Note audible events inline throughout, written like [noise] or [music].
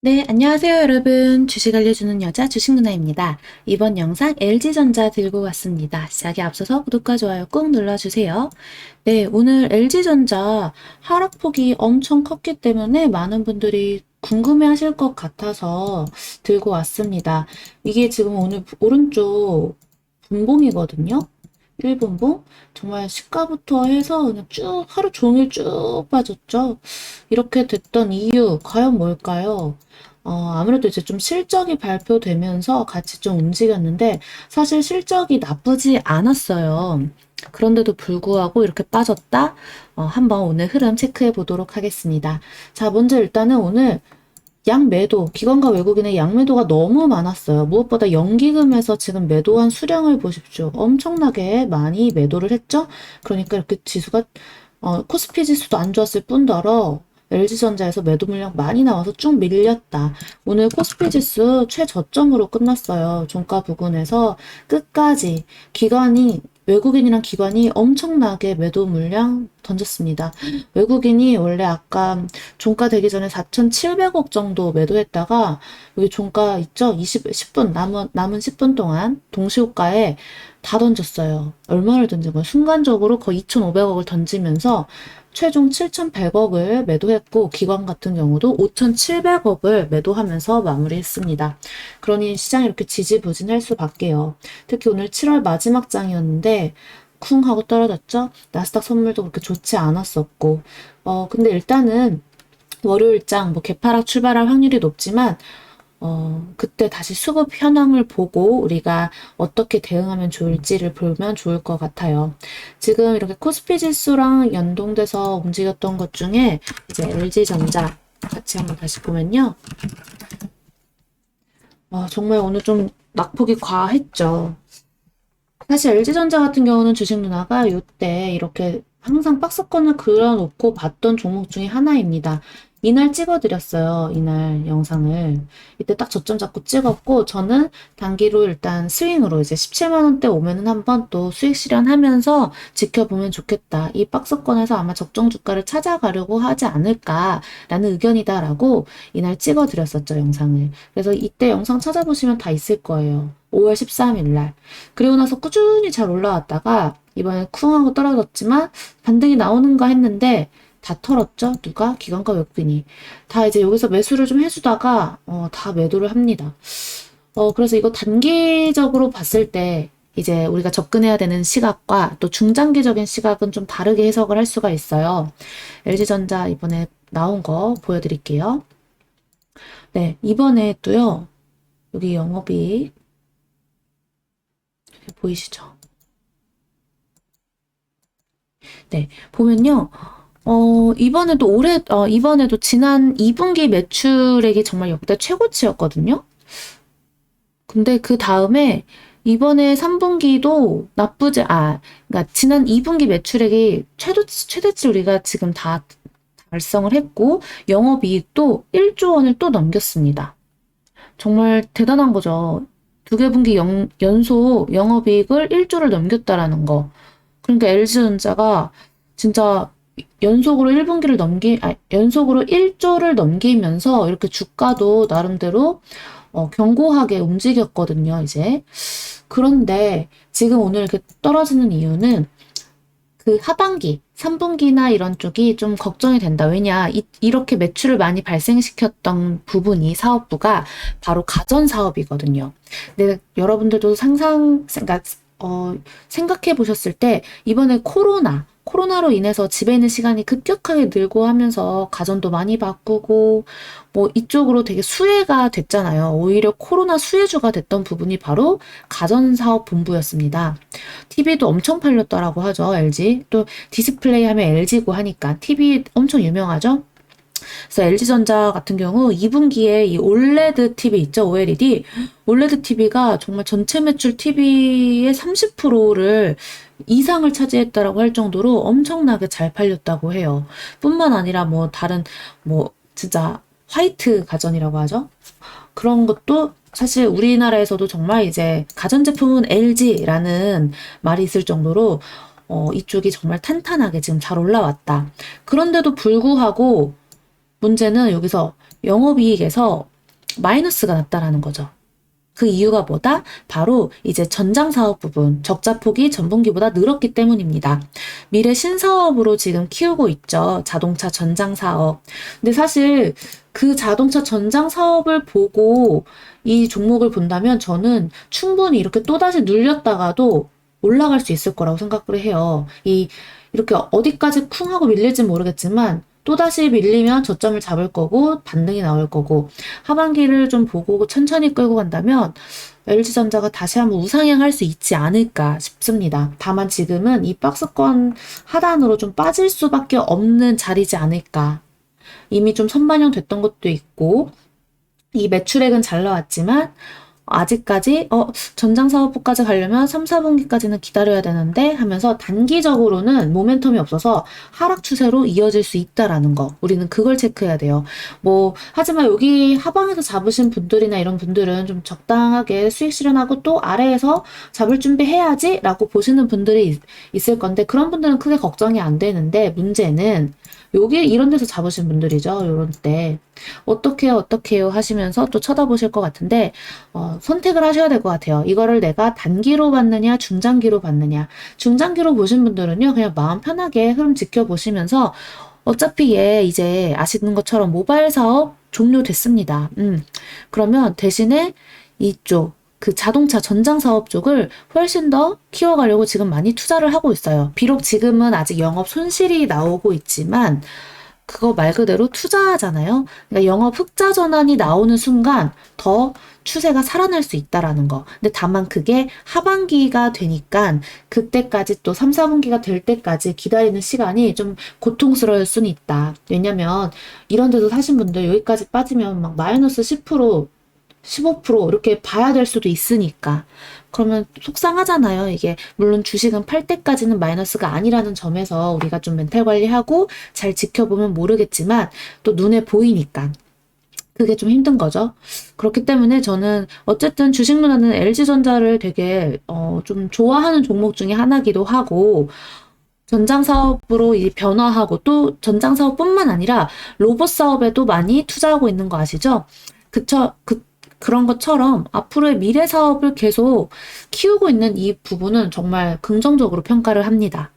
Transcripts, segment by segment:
네, 안녕하세요, 여러분. 주식 알려주는 여자 주식 누나입니다. 이번 영상 LG전자 들고 왔습니다. 시작에 앞서서 구독과 좋아요 꾹 눌러주세요. 네, 오늘 LG전자 하락폭이 엄청 컸기 때문에 많은 분들이 궁금해 하실 것 같아서 들고 왔습니다. 이게 지금 오늘 오른쪽 분봉이거든요. 1분봉? 정말 시가부터 해서 그냥 쭉 하루 종일 쭉 빠졌죠. 이렇게 됐던 이유, 과연 뭘까요? 어, 아무래도 이제 좀 실적이 발표되면서 같이 좀 움직였는데, 사실 실적이 나쁘지 않았어요. 그런데도 불구하고 이렇게 빠졌다? 어, 한번 오늘 흐름 체크해 보도록 하겠습니다. 자, 먼저 일단은 오늘 양매도, 기관과 외국인의 양매도가 너무 많았어요. 무엇보다 연기금에서 지금 매도한 수량을 보십시오. 엄청나게 많이 매도를 했죠? 그러니까 이렇게 지수가, 어, 코스피 지수도 안 좋았을 뿐더러 LG전자에서 매도 물량 많이 나와서 쭉 밀렸다. 오늘 코스피 지수 최저점으로 끝났어요. 종가 부근에서 끝까지 기관이 외국인이랑 기관이 엄청나게 매도 물량 던졌습니다. 외국인이 원래 아까 종가 되기 전에 4,700억 정도 매도했다가 여기 종가 있죠? 20, 10분 남은 남은 10분 동안 동시호가에 다 던졌어요. 얼마를 던진 거예요? 순간적으로 거의 2,500억을 던지면서 최종 7,100억을 매도했고 기관 같은 경우도 5,700억을 매도하면서 마무리했습니다. 그러니 시장이 이렇게 지지부진할 수밖에요. 특히 오늘 7월 마지막 장이었는데 쿵 하고 떨어졌죠. 나스닥 선물도 그렇게 좋지 않았었고 어 근데 일단은 월요일장 뭐 개파락 출발할 확률이 높지만 어, 그때 다시 수급 현황을 보고 우리가 어떻게 대응하면 좋을지를 보면 좋을 것 같아요. 지금 이렇게 코스피 지수랑 연동돼서 움직였던 것 중에 이제 LG전자 같이 한번 다시 보면요. 와, 정말 오늘 좀 낙폭이 과했죠. 사실 LG전자 같은 경우는 주식 누나가 이때 이렇게 항상 박스권을 그려놓고 봤던 종목 중에 하나입니다. 이날 찍어드렸어요. 이날 영상을. 이때 딱 저점 잡고 찍었고, 저는 단기로 일단 스윙으로 이제 17만원대 오면은 한번 또 수익 실현하면서 지켜보면 좋겠다. 이 박스권에서 아마 적정 주가를 찾아가려고 하지 않을까라는 의견이다라고 이날 찍어드렸었죠. 영상을. 그래서 이때 영상 찾아보시면 다 있을 거예요. 5월 13일 날. 그리고 나서 꾸준히 잘 올라왔다가 이번에 쿵 하고 떨어졌지만 반등이 나오는가 했는데 다 털었죠? 누가? 기관과 외국인이. 다 이제 여기서 매수를 좀 해주다가, 어, 다 매도를 합니다. 어, 그래서 이거 단기적으로 봤을 때, 이제 우리가 접근해야 되는 시각과 또 중장기적인 시각은 좀 다르게 해석을 할 수가 있어요. LG전자 이번에 나온 거 보여드릴게요. 네, 이번에 또요, 여기 영업이익, 보이시죠? 네, 보면요. 어, 이번에도 올해, 어, 이번에도 지난 2분기 매출액이 정말 역대 최고치였거든요. 근데 그 다음에 이번에 3분기도 나쁘지, 아, 그러니까 지난 2분기 매출액이 최도, 최대치 우리가 지금 다 달성을 했고, 영업이익도 1조 원을 또 넘겼습니다. 정말 대단한 거죠. 두 개 분기 연, 연속 영업이익을 1조를 넘겼다라는 거. 그러니까 LG전자가 진짜 연속으로 1분기를 넘기, 아, 연속으로 1조를 넘기면서 이렇게 주가도 나름대로 어, 견고하게 움직였거든요, 이제. 그런데 지금 오늘 이렇게 떨어지는 이유는 그 하반기, 3분기나 이런 쪽이 좀 걱정이 된다. 왜냐, 이, 이렇게 매출을 많이 발생시켰던 부분이 사업부가 바로 가전 사업이거든요. 근데 여러분들도 상상, 그러니까 어, 생각해 보셨을 때 이번에 코로나, 코로나로 인해서 집에 있는 시간이 급격하게 늘고 하면서 가전도 많이 바꾸고 뭐 이쪽으로 되게 수혜가 됐잖아요. 오히려 코로나 수혜주가 됐던 부분이 바로 가전사업 본부였습니다. TV도 엄청 팔렸더라고 하죠, LG. 또 디스플레이 하면 LG고 하니까 TV 엄청 유명하죠? 그래서 LG전자 같은 경우 2분기에 이 올레드 TV 있죠, OLED. 올레드 TV가 정말 전체 매출 TV의 30%를 이상을 차지했다라고 할 정도로 엄청나게 잘 팔렸다고 해요. 뿐만 아니라 뭐 다른 뭐 진짜 화이트 가전이라고 하죠. 그런 것도 사실 우리나라에서도 정말 이제 가전제품은 LG라는 말이 있을 정도로 어, 이쪽이 정말 탄탄하게 지금 잘 올라왔다. 그런데도 불구하고 문제는 여기서 영업이익에서 마이너스가 났다라는 거죠. 그 이유가 뭐다? 바로 이제 전장 사업 부분, 적자 폭이 전분기보다 늘었기 때문입니다. 미래 신사업으로 지금 키우고 있죠. 자동차 전장 사업. 근데 사실 그 자동차 전장 사업을 보고 이 종목을 본다면 저는 충분히 이렇게 또다시 눌렸다가도 올라갈 수 있을 거라고 생각을 해요. 이 이렇게 어디까지 쿵 하고 밀릴지 모르겠지만 또다시 밀리면 저점을 잡을 거고 반등이 나올 거고 하반기를 좀 보고 천천히 끌고 간다면 LG전자가 다시 한번 우상향할 수 있지 않을까 싶습니다. 다만 지금은 이 박스권 하단으로 좀 빠질 수밖에 없는 자리지 않을까. 이미 좀 선반영 됐던 것도 있고 이 매출액은 잘 나왔지만 아직까지 어 전장 사업부까지 가려면 3, 4분기까지는 기다려야 되는데 하면서 단기적으로는 모멘텀이 없어서 하락 추세로 이어질 수 있다라는 거. 우리는 그걸 체크해야 돼요. 뭐 하지만 여기 하방에서 잡으신 분들이나 이런 분들은 좀 적당하게 수익 실현하고 또 아래에서 잡을 준비해야지라고 보시는 분들이 있, 있을 건데 그런 분들은 크게 걱정이 안 되는데 문제는 여기 이런 데서 잡으신 분들이죠. 요런 때. 어떻게요, 어떻게요 하시면서 또 쳐다보실 것 같은데, 어, 선택을 하셔야 될 것 같아요. 이거를 내가 단기로 받느냐, 중장기로 받느냐. 중장기로 보신 분들은요, 그냥 마음 편하게 흐름 지켜보시면서, 어차피 얘 이제 아시는 것처럼 모바일 사업 종료됐습니다. 음. 그러면 대신에 이쪽, 그 자동차 전장 사업 쪽을 훨씬 더 키워가려고 지금 많이 투자를 하고 있어요. 비록 지금은 아직 영업 손실이 나오고 있지만 그거 말 그대로 투자잖아요. 그러니까 영업 흑자 전환이 나오는 순간 더 추세가 살아날 수 있다라는 거. 근데 다만 그게 하반기가 되니까 그때까지 또 3, 4분기가 될 때까지 기다리는 시간이 좀 고통스러울 수는 있다. 왜냐면 이런 데도 사신 분들 여기까지 빠지면 막 마이너스 10% 15% 이렇게 봐야 될 수도 있으니까. 그러면 속상하잖아요. 이게 물론 주식은 팔 때까지는 마이너스가 아니라는 점에서 우리가 좀 멘탈 관리하고 잘 지켜보면 모르겠지만 또 눈에 보이니까. 그게 좀 힘든 거죠. 그렇기 때문에 저는 어쨌든 주식 누나는 LG전자를 되게 어, 좀 좋아하는 종목 중에 하나기도 하고 전장 사업으로 이 변화하고 또 전장 사업뿐만 아니라 로봇 사업에도 많이 투자하고 있는 거 아시죠? 그쵸? 그 그런 것처럼 앞으로의 미래 사업을 계속 키우고 있는 이 부분은 정말 긍정적으로 평가를 합니다.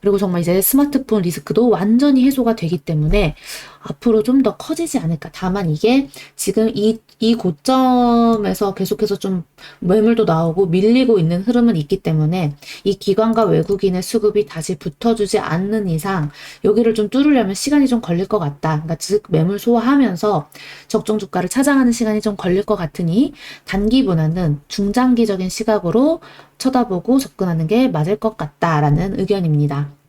그리고 정말 이제 스마트폰 리스크도 완전히 해소가 되기 때문에 앞으로 좀 더 커지지 않을까. 다만 이게 지금 이, 이 고점에서 계속해서 좀 매물도 나오고 밀리고 있는 흐름은 있기 때문에 이 기관과 외국인의 수급이 다시 붙어주지 않는 이상 여기를 좀 뚫으려면 시간이 좀 걸릴 것 같다. 그러니까 즉 매물 소화하면서 적정 주가를 찾아가는 시간이 좀 걸릴 것 같으니 단기보다는 중장기적인 시각으로 쳐다보고 접근하는 게 맞을 것 같다라는 의견입니다.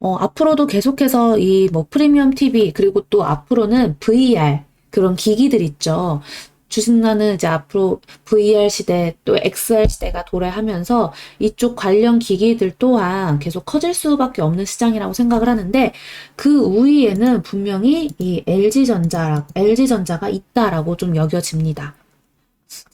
어, 앞으로도 계속해서 이 뭐 프리미엄 TV 그리고 또 앞으로는 VR 그런 기기들 있죠. 주식나는 이제 앞으로 VR 시대 또 XR 시대가 도래하면서 이쪽 관련 기기들 또한 계속 커질 수밖에 없는 시장이라고 생각을 하는데 그 우위에는 분명히 이 LG전자 LG전자가 있다라고 좀 여겨집니다.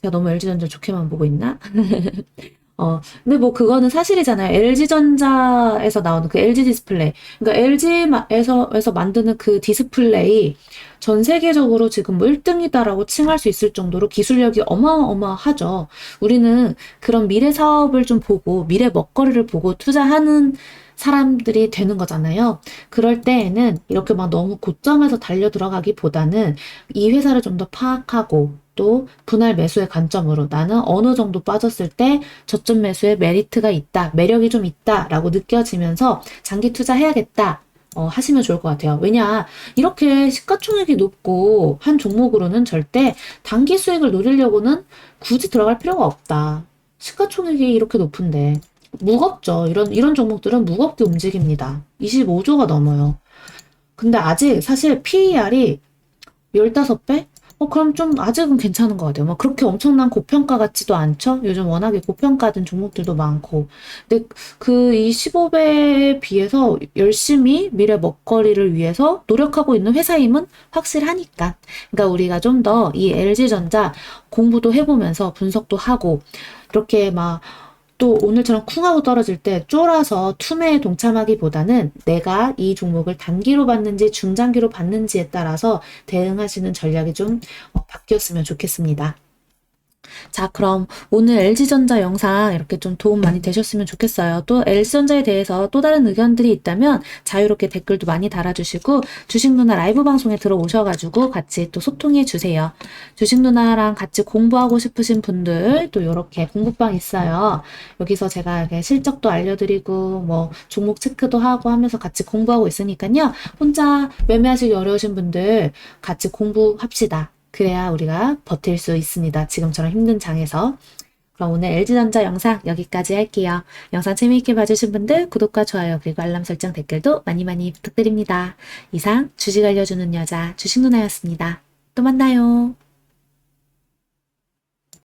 제가 너무 LG전자 좋게만 보고 있나? [laughs] 어, 근데 뭐 그거는 사실이잖아요. LG전자에서 나오는 그 LG 디스플레이. 그러니까 LG에서 에서 만드는 그 디스플레이 전 세계적으로 지금 뭐 1등이다라고 칭할 수 있을 정도로 기술력이 어마어마하죠. 우리는 그런 미래 사업을 좀 보고 미래 먹거리를 보고 투자하는 사람들이 되는 거잖아요. 그럴 때에는 이렇게 막 너무 고점에서 달려 들어가기보다는 이 회사를 좀 더 파악하고 또 분할 매수의 관점으로 나는 어느 정도 빠졌을 때 저점 매수에 메리트가 있다, 매력이 좀 있다라고 느껴지면서 장기 투자해야겠다. 어, 하시면 좋을 것 같아요. 왜냐, 이렇게 시가총액이 높고 한 종목으로는 절대 단기 수익을 노리려고는 굳이 들어갈 필요가 없다. 시가총액이 이렇게 높은데. 무겁죠. 이런, 이런 종목들은 무겁게 움직입니다. 25조가 넘어요. 근데 아직 사실 PER이 15배? 어, 그럼 좀 아직은 괜찮은 것 같아요. 뭐 그렇게 엄청난 고평가 같지도 않죠? 요즘 워낙에 고평가된 종목들도 많고. 근데 그 이 15배에 비해서 열심히 미래 먹거리를 위해서 노력하고 있는 회사임은 확실하니까. 그러니까 우리가 좀 더 이 LG전자 공부도 해보면서 분석도 하고, 이렇게 막 또 오늘처럼 쿵 하고 떨어질 때 쫄아서 투매에 동참하기보다는 내가 이 종목을 단기로 받는지 중장기로 받는지에 따라서 대응하시는 전략이 좀 어, 바뀌었으면 좋겠습니다. 자, 그럼 오늘 LG전자 영상 이렇게 좀 도움 많이 되셨으면 좋겠어요. 또 LG전자에 대해서 또 다른 의견들이 있다면 자유롭게 댓글도 많이 달아주시고 주식 누나 라이브 방송에 들어오셔가지고 같이 또 소통해 주세요. 주식 누나랑 같이 공부하고 싶으신 분들 또 이렇게 공부방 있어요. 여기서 제가 이렇게 실적도 알려드리고 뭐 종목 체크도 하고 하면서 같이 공부하고 있으니까요. 혼자 매매하시기 어려우신 분들 같이 공부합시다. 그래야 우리가 버틸 수 있습니다. 지금처럼 힘든 장에서. 그럼 오늘 LG전자 영상 여기까지 할게요. 영상 재미있게 봐주신 분들 구독과 좋아요 그리고 알람 설정 댓글도 많이 많이 부탁드립니다. 이상 주식 알려주는 여자 주식 누나였습니다. 또 만나요.